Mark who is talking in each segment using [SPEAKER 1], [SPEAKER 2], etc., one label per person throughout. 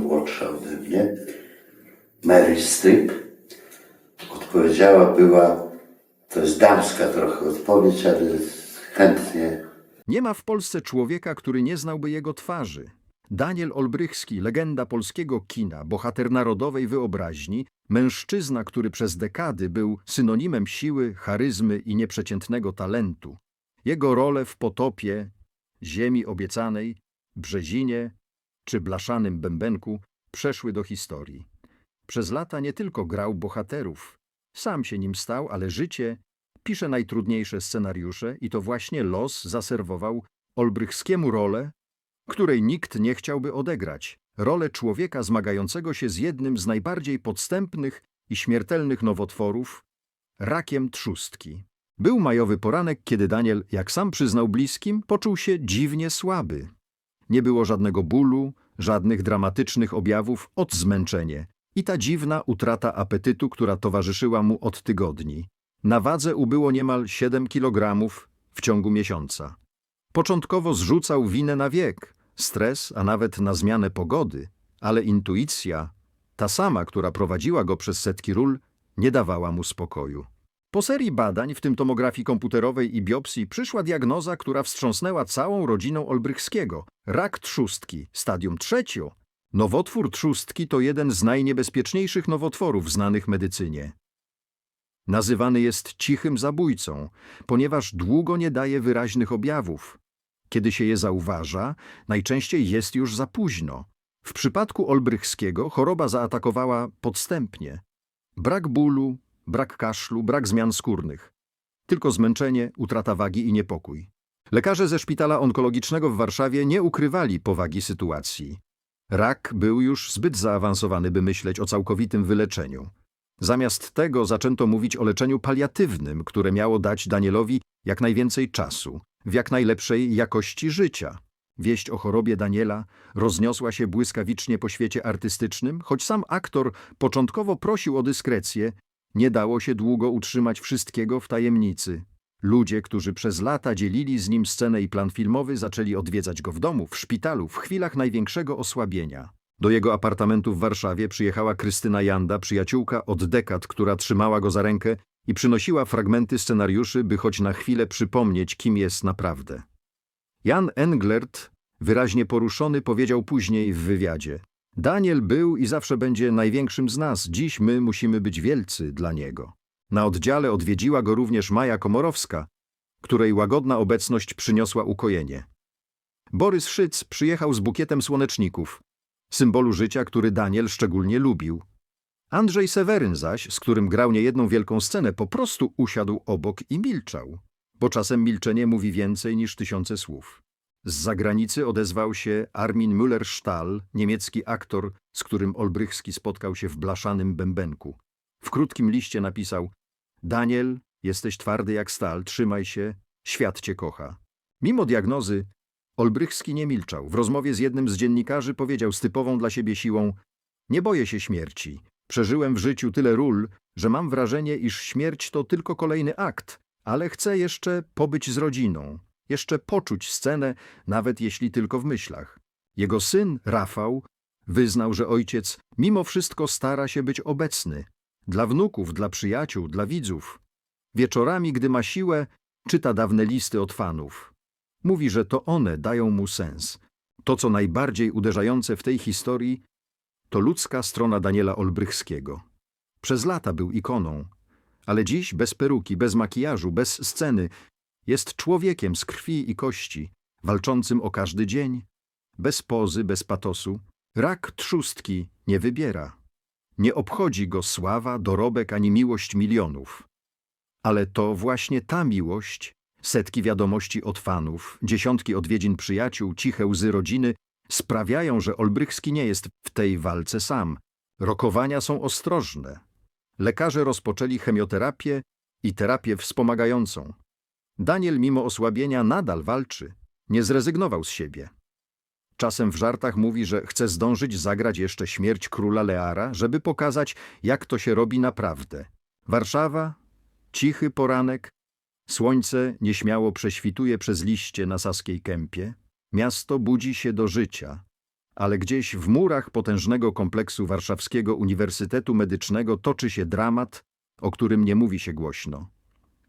[SPEAKER 1] młodsza ode mnie, Mary Strip, odpowiedziała była, to jest damska trochę odpowiedź, ale chętnie
[SPEAKER 2] Nie ma w Polsce człowieka, który nie znałby jego twarzy. Daniel Olbrychski, legenda polskiego kina, bohater narodowej wyobraźni, mężczyzna, który przez dekady był synonimem siły, charyzmy i nieprzeciętnego talentu. Jego role w Potopie, Ziemi Obiecanej, Brzezinie czy Blaszanym Bębenku przeszły do historii. Przez lata nie tylko grał bohaterów, sam się nim stał, ale życie pisze najtrudniejsze scenariusze i to właśnie los zaserwował Olbrychskiemu rolę, której nikt nie chciałby odegrać. Rolę człowieka zmagającego się z jednym z najbardziej podstępnych i śmiertelnych nowotworów rakiem trzustki. Był majowy poranek, kiedy Daniel, jak sam przyznał bliskim, poczuł się dziwnie słaby. Nie było żadnego bólu, żadnych dramatycznych objawów od zmęczenie i ta dziwna utrata apetytu, która towarzyszyła mu od tygodni. Na wadze ubyło niemal 7 kilogramów w ciągu miesiąca. Początkowo zrzucał winę na wiek, stres, a nawet na zmianę pogody, ale intuicja, ta sama, która prowadziła go przez setki ról, nie dawała mu spokoju. Po serii badań, w tym tomografii komputerowej i biopsji, przyszła diagnoza, która wstrząsnęła całą rodziną Olbrychskiego. Rak trzustki, stadium trzecio. Nowotwór trzustki to jeden z najniebezpieczniejszych nowotworów znanych medycynie. Nazywany jest cichym zabójcą, ponieważ długo nie daje wyraźnych objawów. Kiedy się je zauważa, najczęściej jest już za późno. W przypadku Olbrychskiego choroba zaatakowała podstępnie. Brak bólu, brak kaszlu, brak zmian skórnych. Tylko zmęczenie, utrata wagi i niepokój. Lekarze ze szpitala onkologicznego w Warszawie nie ukrywali powagi sytuacji. Rak był już zbyt zaawansowany, by myśleć o całkowitym wyleczeniu. Zamiast tego zaczęto mówić o leczeniu paliatywnym, które miało dać Danielowi jak najwięcej czasu, w jak najlepszej jakości życia. Wieść o chorobie Daniela rozniosła się błyskawicznie po świecie artystycznym, choć sam aktor początkowo prosił o dyskrecję, nie dało się długo utrzymać wszystkiego w tajemnicy. Ludzie, którzy przez lata dzielili z nim scenę i plan filmowy, zaczęli odwiedzać go w domu, w szpitalu, w chwilach największego osłabienia. Do jego apartamentu w Warszawie przyjechała Krystyna Janda, przyjaciółka od dekad, która trzymała go za rękę i przynosiła fragmenty scenariuszy, by choć na chwilę przypomnieć, kim jest naprawdę. Jan Englert, wyraźnie poruszony, powiedział później w wywiadzie: Daniel był i zawsze będzie największym z nas. Dziś my musimy być wielcy dla niego. Na oddziale odwiedziła go również Maja Komorowska, której łagodna obecność przyniosła ukojenie. Borys Szyc przyjechał z bukietem słoneczników, symbolu życia, który Daniel szczególnie lubił. Andrzej Seweryn zaś, z którym grał niejedną wielką scenę, po prostu usiadł obok i milczał, bo czasem milczenie mówi więcej niż tysiące słów. Z zagranicy odezwał się Armin Müller-Stahl, niemiecki aktor, z którym Olbrychski spotkał się w blaszanym bębenku. W krótkim liście napisał Daniel, jesteś twardy jak stal, trzymaj się, świat cię kocha. Mimo diagnozy, Olbrychski nie milczał. W rozmowie z jednym z dziennikarzy powiedział z typową dla siebie siłą Nie boję się śmierci. Przeżyłem w życiu tyle ról, że mam wrażenie, iż śmierć to tylko kolejny akt, ale chcę jeszcze pobyć z rodziną, jeszcze poczuć scenę, nawet jeśli tylko w myślach. Jego syn, Rafał, wyznał, że ojciec mimo wszystko stara się być obecny. Dla wnuków, dla przyjaciół, dla widzów. Wieczorami, gdy ma siłę, czyta dawne listy od fanów. Mówi, że to one dają mu sens. To, co najbardziej uderzające w tej historii, to ludzka strona Daniela Olbrychskiego. Przez lata był ikoną, ale dziś bez peruki, bez makijażu, bez sceny jest człowiekiem z krwi i kości, walczącym o każdy dzień, bez pozy, bez patosu. Rak trzustki nie wybiera. Nie obchodzi go sława, dorobek ani miłość milionów. Ale to właśnie ta miłość, setki wiadomości od fanów, dziesiątki odwiedzin przyjaciół, ciche łzy rodziny sprawiają, że Olbrychski nie jest w tej walce sam. Rokowania są ostrożne. Lekarze rozpoczęli chemioterapię i terapię wspomagającą. Daniel mimo osłabienia nadal walczy, nie zrezygnował z siebie. Czasem w żartach mówi, że chce zdążyć zagrać jeszcze śmierć króla Leara, żeby pokazać, jak to się robi naprawdę. Warszawa, cichy poranek, słońce nieśmiało prześwituje przez liście na Saskiej Kępie, miasto budzi się do życia, ale gdzieś w murach potężnego kompleksu Warszawskiego Uniwersytetu Medycznego toczy się dramat, o którym nie mówi się głośno.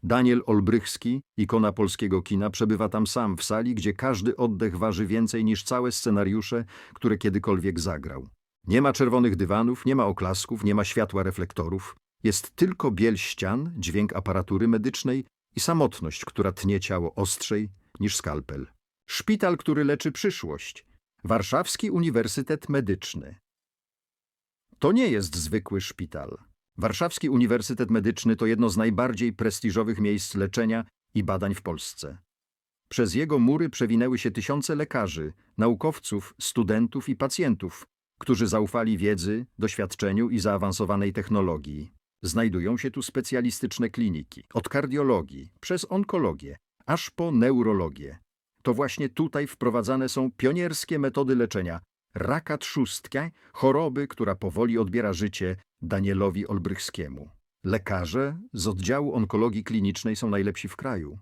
[SPEAKER 2] Daniel Olbrychski, ikona polskiego kina, przebywa tam sam w sali, gdzie każdy oddech waży więcej niż całe scenariusze, które kiedykolwiek zagrał. Nie ma czerwonych dywanów, nie ma oklasków, nie ma światła reflektorów. Jest tylko biel ścian, dźwięk aparatury medycznej i samotność, która tnie ciało ostrzej niż skalpel. Szpital, który leczy przyszłość. Warszawski Uniwersytet Medyczny. To nie jest zwykły szpital. Warszawski Uniwersytet Medyczny to jedno z najbardziej prestiżowych miejsc leczenia i badań w Polsce. Przez jego mury przewinęły się tysiące lekarzy, naukowców, studentów i pacjentów, którzy zaufali wiedzy, doświadczeniu i zaawansowanej technologii. Znajdują się tu specjalistyczne kliniki, od kardiologii, przez onkologię, aż po neurologię. To właśnie tutaj wprowadzane są pionierskie metody leczenia raka trzustki, choroby, która powoli odbiera życie Danielowi Olbrychskiemu. Lekarze z oddziału onkologii klinicznej są najlepsi w kraju.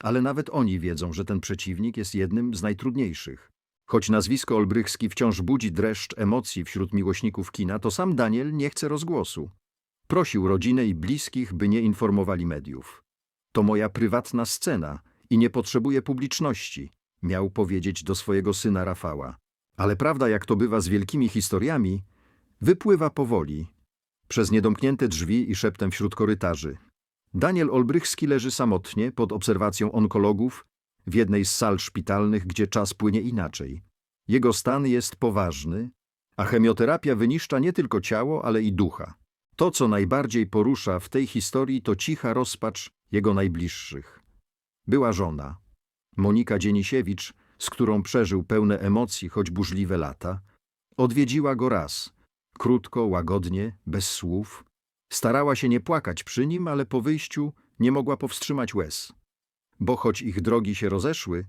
[SPEAKER 2] Ale nawet oni wiedzą, że ten przeciwnik jest jednym z najtrudniejszych. Choć nazwisko Olbrychski wciąż budzi dreszcz emocji wśród miłośników kina, to sam Daniel nie chce rozgłosu. Prosił rodzinę i bliskich, by nie informowali mediów. To moja prywatna scena i nie potrzebuję publiczności, miał powiedzieć do swojego syna Rafała. Ale prawda, jak to bywa z wielkimi historiami, wypływa powoli, przez niedomknięte drzwi i szeptem wśród korytarzy. Daniel Olbrychski leży samotnie pod obserwacją onkologów w jednej z sal szpitalnych, gdzie czas płynie inaczej. Jego stan jest poważny, a chemioterapia wyniszcza nie tylko ciało, ale i ducha. To, co najbardziej porusza w tej historii, to cicha rozpacz jego najbliższych. Była żona, Monika Dzienisiewicz, z którą przeżył pełne emocji, choć burzliwe lata. Odwiedziła go raz, krótko, łagodnie, bez słów. Starała się nie płakać przy nim, ale po wyjściu nie mogła powstrzymać łez. Bo choć ich drogi się rozeszły,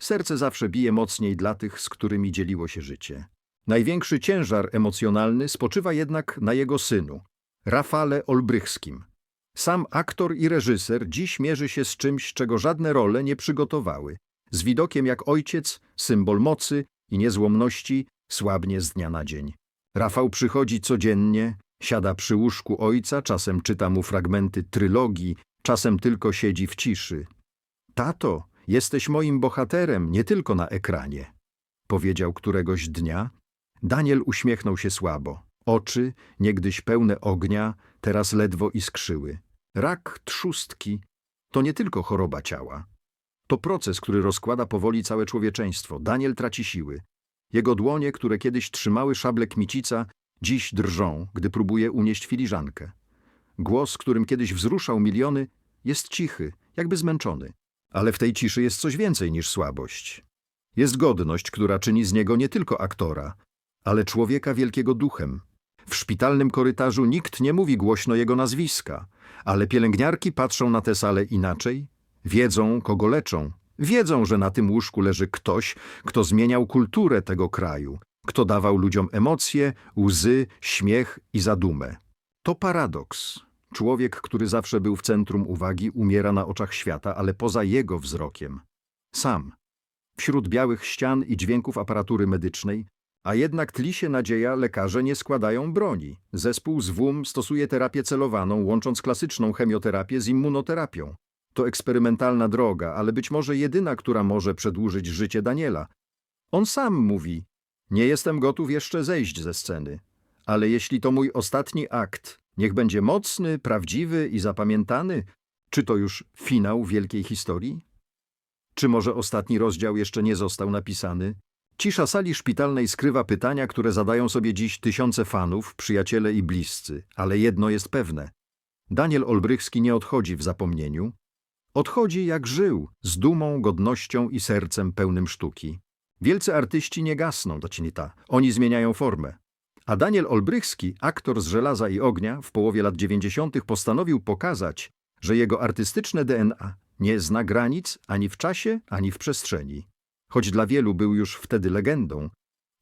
[SPEAKER 2] serce zawsze bije mocniej dla tych, z którymi dzieliło się życie. Największy ciężar emocjonalny spoczywa jednak na jego synu, Rafale Olbrychskim. Sam aktor i reżyser dziś mierzy się z czymś, czego żadne role nie przygotowały. Z widokiem jak ojciec, symbol mocy i niezłomności, słabnie z dnia na dzień. Rafał przychodzi codziennie, siada przy łóżku ojca, czasem czyta mu fragmenty trylogii, czasem tylko siedzi w ciszy. Tato, jesteś moim bohaterem, nie tylko na ekranie, powiedział któregoś dnia. Daniel uśmiechnął się słabo. Oczy, niegdyś pełne ognia, teraz ledwo iskrzyły. Rak trzustki to nie tylko choroba ciała. To proces, który rozkłada powoli całe człowieczeństwo. Daniel traci siły. Jego dłonie, które kiedyś trzymały szable kmicica, dziś drżą, gdy próbuje unieść filiżankę. Głos, którym kiedyś wzruszał miliony, jest cichy, jakby zmęczony. Ale w tej ciszy jest coś więcej niż słabość. Jest godność, która czyni z niego nie tylko aktora, ale człowieka wielkiego duchem. W szpitalnym korytarzu nikt nie mówi głośno jego nazwiska, ale pielęgniarki patrzą na tę salę inaczej, wiedzą, kogo leczą. Wiedzą, że na tym łóżku leży ktoś, kto zmieniał kulturę tego kraju, kto dawał ludziom emocje, łzy, śmiech i zadumę. To paradoks. Człowiek, który zawsze był w centrum uwagi, umiera na oczach świata, ale poza jego wzrokiem. Sam. Wśród białych ścian i dźwięków aparatury medycznej, a jednak tli się nadzieja, lekarze nie składają broni. Zespół z WUM stosuje terapię celowaną, łącząc klasyczną chemioterapię z immunoterapią. To eksperymentalna droga, ale być może jedyna, która może przedłużyć życie Daniela. On sam mówi: Nie jestem gotów jeszcze zejść ze sceny, ale jeśli to mój ostatni akt, niech będzie mocny, prawdziwy i zapamiętany. Czy to już finał wielkiej historii? Czy może ostatni rozdział jeszcze nie został napisany? Cisza sali szpitalnej skrywa pytania, które zadają sobie dziś tysiące fanów, przyjaciele i bliscy, ale jedno jest pewne. Daniel Olbrychski nie odchodzi w zapomnieniu. Odchodzi jak żył, z dumą, godnością i sercem pełnym sztuki. Wielcy artyści nie gasną, docinita. Oni zmieniają formę. A Daniel Olbrychski, aktor z Żelaza i Ognia, w połowie lat 90. postanowił pokazać, że jego artystyczne DNA nie zna granic ani w czasie, ani w przestrzeni. Choć dla wielu był już wtedy legendą,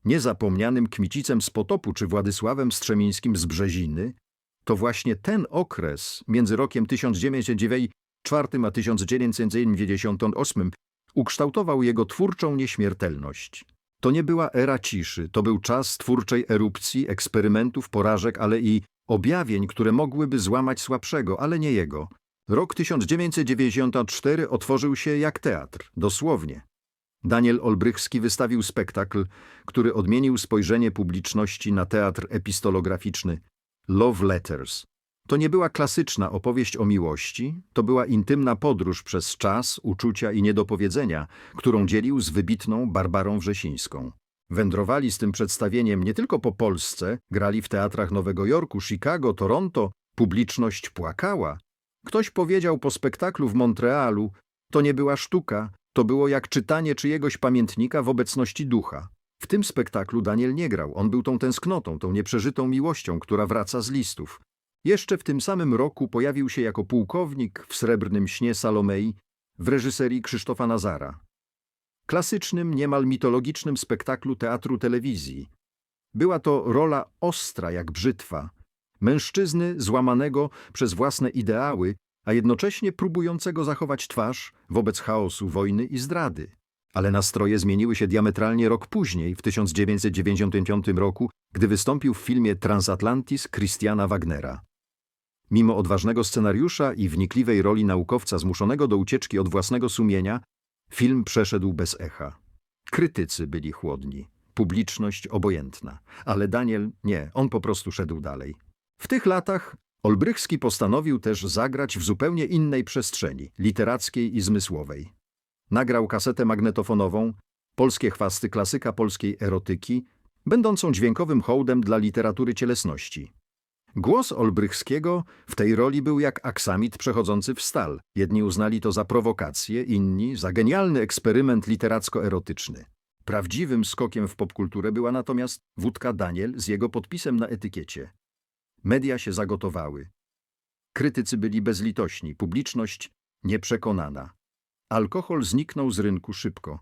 [SPEAKER 2] niezapomnianym Kmicicem z Potopu czy Władysławem Strzemińskim z Brzeziny, to właśnie ten okres między rokiem 1994 a 1998 ukształtował jego twórczą nieśmiertelność. To nie była era ciszy, to był czas twórczej erupcji, eksperymentów, porażek, ale i objawień, które mogłyby złamać słabszego, ale nie jego. Rok 1994 otworzył się jak teatr, dosłownie. Daniel Olbrychski wystawił spektakl, który odmienił spojrzenie publiczności na teatr epistolograficzny Love Letters. To nie była klasyczna opowieść o miłości, to była intymna podróż przez czas, uczucia i niedopowiedzenia, którą dzielił z wybitną Barbarą Wrzesińską. Wędrowali z tym przedstawieniem nie tylko po Polsce, grali w teatrach Nowego Jorku, Chicago, Toronto, publiczność płakała. Ktoś powiedział po spektaklu w Montrealu, to nie była sztuka, to było jak czytanie czyjegoś pamiętnika w obecności ducha. W tym spektaklu Daniel nie grał, on był tą tęsknotą, tą nieprzeżytą miłością, która wraca z listów. Jeszcze w tym samym roku pojawił się jako pułkownik w srebrnym śnie Salomei w reżyserii Krzysztofa Nazara. Klasycznym, niemal mitologicznym spektaklu teatru telewizji. Była to rola ostra jak brzytwa, mężczyzny złamanego przez własne ideały, a jednocześnie próbującego zachować twarz wobec chaosu, wojny i zdrady. Ale nastroje zmieniły się diametralnie rok później, w 1995 roku, gdy wystąpił w filmie Transatlantis Christiana Wagnera. Mimo odważnego scenariusza i wnikliwej roli naukowca zmuszonego do ucieczki od własnego sumienia, film przeszedł bez echa. Krytycy byli chłodni, publiczność obojętna, ale Daniel nie, on po prostu szedł dalej. W tych latach Olbrychski postanowił też zagrać w zupełnie innej przestrzeni, literackiej i zmysłowej. Nagrał kasetę magnetofonową, polskie chwasty klasyka polskiej erotyki, będącą dźwiękowym hołdem dla literatury cielesności. Głos Olbrychskiego w tej roli był jak aksamit przechodzący w stal. Jedni uznali to za prowokację, inni za genialny eksperyment literacko-erotyczny. Prawdziwym skokiem w popkulturę była natomiast wódka Daniel z jego podpisem na etykiecie. Media się zagotowały. Krytycy byli bezlitośni, publiczność nieprzekonana. Alkohol zniknął z rynku szybko,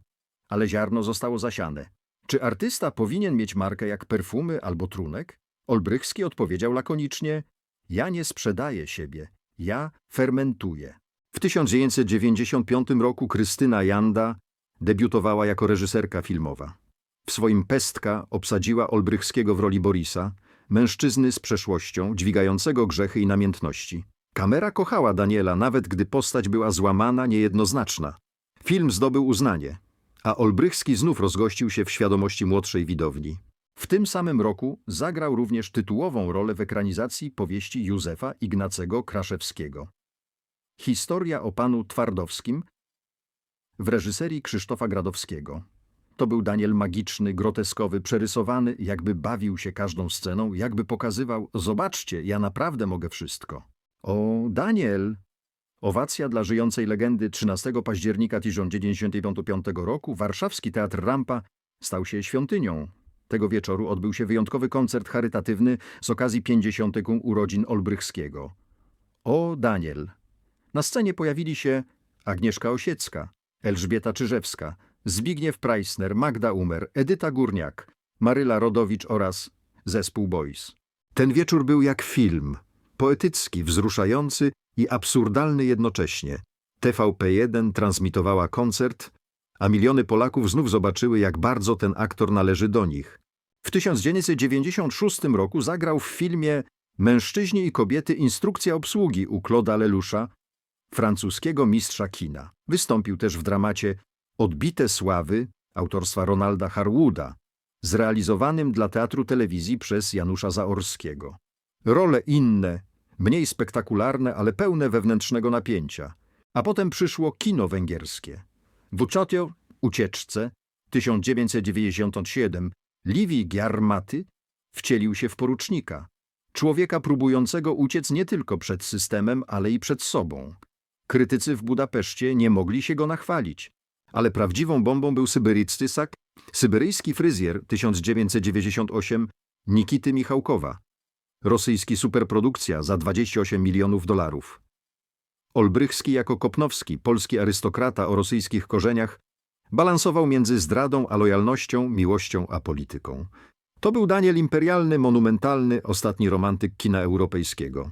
[SPEAKER 2] ale ziarno zostało zasiane. Czy artysta powinien mieć markę jak perfumy albo trunek? Olbrychski odpowiedział lakonicznie: Ja nie sprzedaję siebie, ja fermentuję. W 1995 roku Krystyna Janda debiutowała jako reżyserka filmowa. W swoim Pestka obsadziła Olbrychskiego w roli Borisa, mężczyzny z przeszłością, dźwigającego grzechy i namiętności. Kamera kochała Daniela, nawet gdy postać była złamana, niejednoznaczna. Film zdobył uznanie, a Olbrychski znów rozgościł się w świadomości młodszej widowni. W tym samym roku zagrał również tytułową rolę w ekranizacji powieści Józefa Ignacego Kraszewskiego. Historia o panu Twardowskim w reżyserii Krzysztofa Gradowskiego. To był Daniel magiczny, groteskowy, przerysowany, jakby bawił się każdą sceną, jakby pokazywał: Zobaczcie, ja naprawdę mogę wszystko. O, Daniel! Owacja dla żyjącej legendy 13 października 1995 roku warszawski teatr Rampa stał się świątynią. Tego wieczoru odbył się wyjątkowy koncert charytatywny z okazji 50. urodzin Olbrychskiego. O, Daniel! Na scenie pojawili się Agnieszka Osiecka, Elżbieta Czyżewska, Zbigniew Preissner, Magda Umer, Edyta Górniak, Maryla Rodowicz oraz zespół Boys. Ten wieczór był jak film, poetycki, wzruszający i absurdalny jednocześnie. TVP1 transmitowała koncert, a miliony Polaków znów zobaczyły, jak bardzo ten aktor należy do nich. W 1996 roku zagrał w filmie Mężczyźni i kobiety instrukcja obsługi u Claude'a Leloucha, francuskiego mistrza kina. Wystąpił też w dramacie Odbite sławy autorstwa Ronalda Harwooda, zrealizowanym dla teatru telewizji przez Janusza Zaorskiego. Role inne, mniej spektakularne, ale pełne wewnętrznego napięcia. A potem przyszło kino węgierskie. W Uczotio, Ucieczce, 1997, Livi Giarmaty wcielił się w porucznika, człowieka próbującego uciec nie tylko przed systemem, ale i przed sobą. Krytycy w Budapeszcie nie mogli się go nachwalić, ale prawdziwą bombą był syberycki sak, syberyjski fryzjer 1998 Nikity Michałkowa, rosyjski superprodukcja za 28 milionów dolarów. Olbrychski jako Kopnowski, polski arystokrata o rosyjskich korzeniach, balansował między zdradą a lojalnością, miłością a polityką. To był Daniel imperialny, monumentalny, ostatni romantyk kina europejskiego.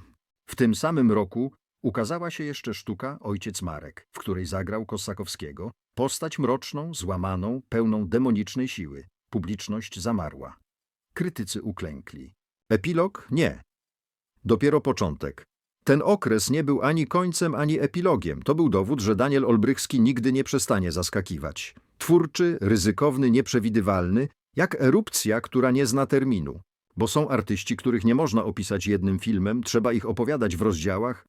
[SPEAKER 2] W tym samym roku ukazała się jeszcze sztuka Ojciec Marek, w której zagrał Kosakowskiego, postać mroczną, złamaną, pełną demonicznej siły. publiczność zamarła. Krytycy uklękli. Epilog? Nie. Dopiero początek. Ten okres nie był ani końcem, ani epilogiem. To był dowód, że Daniel Olbrychski nigdy nie przestanie zaskakiwać. Twórczy, ryzykowny, nieprzewidywalny, jak erupcja, która nie zna terminu. Bo są artyści, których nie można opisać jednym filmem, trzeba ich opowiadać w rozdziałach,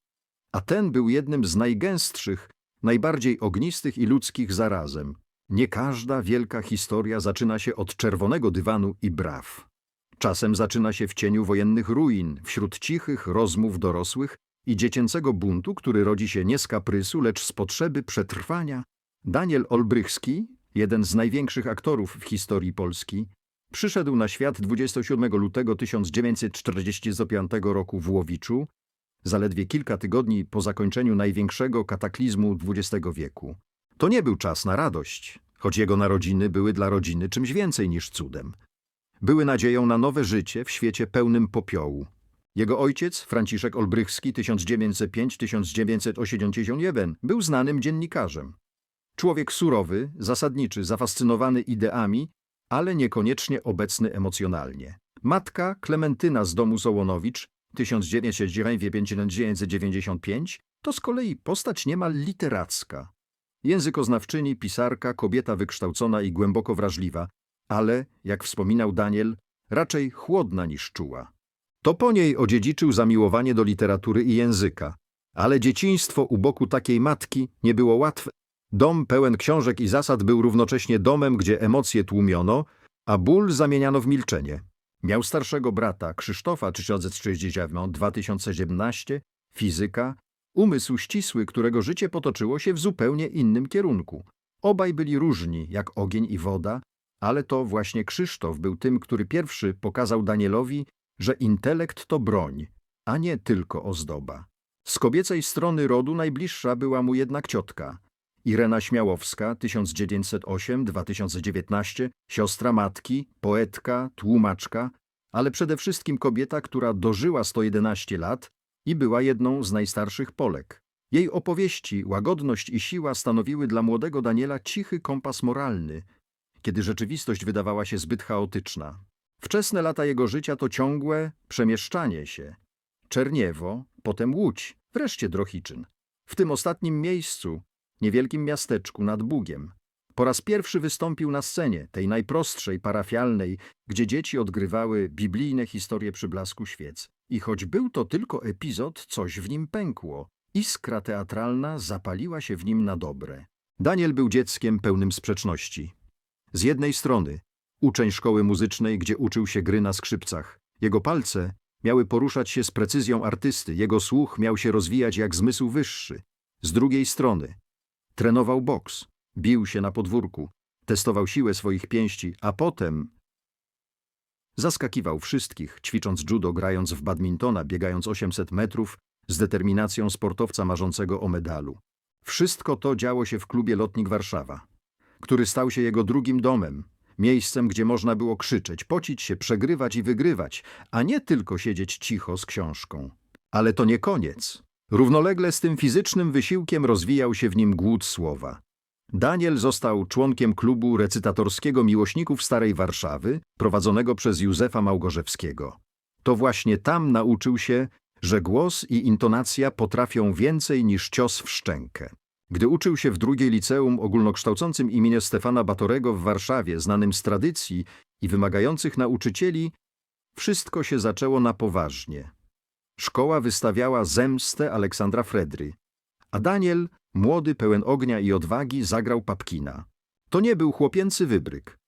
[SPEAKER 2] a ten był jednym z najgęstszych, najbardziej ognistych i ludzkich zarazem. Nie każda wielka historia zaczyna się od czerwonego dywanu i braw. Czasem zaczyna się w cieniu wojennych ruin, wśród cichych rozmów dorosłych i dziecięcego buntu, który rodzi się nie z kaprysu, lecz z potrzeby przetrwania. Daniel Olbrychski, jeden z największych aktorów w historii Polski, przyszedł na świat 27 lutego 1945 roku w Łowiczu, zaledwie kilka tygodni po zakończeniu największego kataklizmu XX wieku. To nie był czas na radość, choć jego narodziny były dla rodziny czymś więcej niż cudem. Były nadzieją na nowe życie w świecie pełnym popiołu. Jego ojciec, Franciszek Olbrychski 1905-1981, był znanym dziennikarzem. Człowiek surowy, zasadniczy, zafascynowany ideami, ale niekoniecznie obecny emocjonalnie. Matka Klementyna z domu Sołonowicz 1995 to z kolei postać niemal literacka. Językoznawczyni, pisarka, kobieta wykształcona i głęboko wrażliwa, ale, jak wspominał Daniel, raczej chłodna niż czuła. To po niej odziedziczył zamiłowanie do literatury i języka, ale dzieciństwo u boku takiej matki nie było łatwe. Dom pełen książek i zasad był równocześnie domem, gdzie emocje tłumiono, a ból zamieniano w milczenie. Miał starszego brata, Krzysztofa 1960-2017, fizyka, umysł ścisły, którego życie potoczyło się w zupełnie innym kierunku. Obaj byli różni, jak ogień i woda, ale to właśnie Krzysztof był tym, który pierwszy pokazał Danielowi, że intelekt to broń, a nie tylko ozdoba. Z kobiecej strony rodu najbliższa była mu jednak ciotka. Irena Śmiałowska, 1908-2019, siostra matki, poetka, tłumaczka, ale przede wszystkim kobieta, która dożyła 111 lat i była jedną z najstarszych Polek. Jej opowieści, łagodność i siła stanowiły dla młodego Daniela cichy kompas moralny, kiedy rzeczywistość wydawała się zbyt chaotyczna. Wczesne lata jego życia to ciągłe przemieszczanie się. Czerniewo, potem Łódź, wreszcie Drohiczyn. W tym ostatnim miejscu, niewielkim miasteczku nad Bugiem, po raz pierwszy wystąpił na scenie, tej najprostszej, parafialnej, gdzie dzieci odgrywały biblijne historie przy blasku świec. I choć był to tylko epizod, coś w nim pękło. Iskra teatralna zapaliła się w nim na dobre. Daniel był dzieckiem pełnym sprzeczności. Z jednej strony uczeń szkoły muzycznej, gdzie uczył się gry na skrzypcach. Jego palce miały poruszać się z precyzją artysty, jego słuch miał się rozwijać jak zmysł wyższy. Z drugiej strony trenował boks, bił się na podwórku, testował siłę swoich pięści, a potem zaskakiwał wszystkich, ćwicząc judo, grając w badmintona, biegając 800 metrów z determinacją sportowca marzącego o medalu. Wszystko to działo się w klubie Lotnik Warszawa, który stał się jego drugim domem, miejscem, gdzie można było krzyczeć, pocić się, przegrywać i wygrywać, a nie tylko siedzieć cicho z książką. Ale to nie koniec. Równolegle z tym fizycznym wysiłkiem rozwijał się w nim głód słowa. Daniel został członkiem klubu recytatorskiego miłośników Starej Warszawy, prowadzonego przez Józefa Małgorzewskiego. To właśnie tam nauczył się, że głos i intonacja potrafią więcej niż cios w szczękę. Gdy uczył się w drugiej liceum ogólnokształcącym imienia Stefana Batorego w Warszawie, znanym z tradycji i wymagających nauczycieli, wszystko się zaczęło na poważnie. Szkoła wystawiała zemstę Aleksandra Fredry, a Daniel, młody, pełen ognia i odwagi, zagrał Papkina. To nie był chłopięcy wybryk.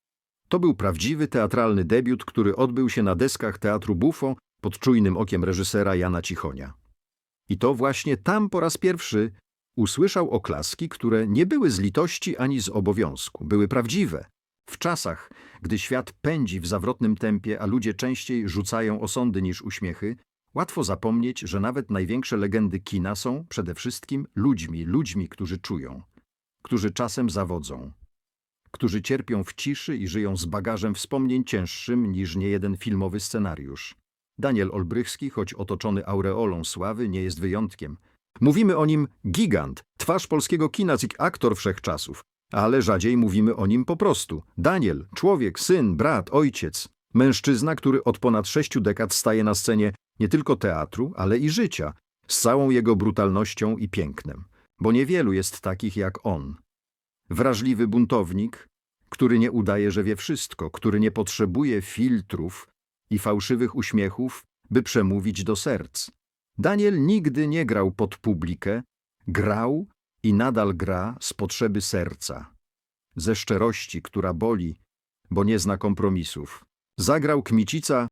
[SPEAKER 2] To był prawdziwy teatralny debiut, który odbył się na deskach Teatru Buffo pod czujnym okiem reżysera Jana Cichonia. I to właśnie tam po raz pierwszy usłyszał oklaski, które nie były z litości ani z obowiązku, były prawdziwe. W czasach, gdy świat pędzi w zawrotnym tempie, a ludzie częściej rzucają osądy niż uśmiechy, łatwo zapomnieć, że nawet największe legendy kina są przede wszystkim ludźmi, ludźmi, którzy czują, którzy czasem zawodzą, którzy cierpią w ciszy i żyją z bagażem wspomnień cięższym niż niejeden filmowy scenariusz. Daniel Olbrychski, choć otoczony aureolą sławy, nie jest wyjątkiem. Mówimy o nim gigant, twarz polskiego kina, aktor wszechczasów. ale rzadziej mówimy o nim po prostu. Daniel, człowiek, syn, brat, ojciec, mężczyzna, który od ponad sześciu dekad staje na scenie nie tylko teatru, ale i życia, z całą jego brutalnością i pięknem, bo niewielu jest takich jak on. Wrażliwy buntownik, który nie udaje, że wie wszystko, który nie potrzebuje filtrów i fałszywych uśmiechów, by przemówić do serc. Daniel nigdy nie grał pod publikę, grał i nadal gra z potrzeby serca, ze szczerości, która boli, bo nie zna kompromisów. Zagrał Kmicica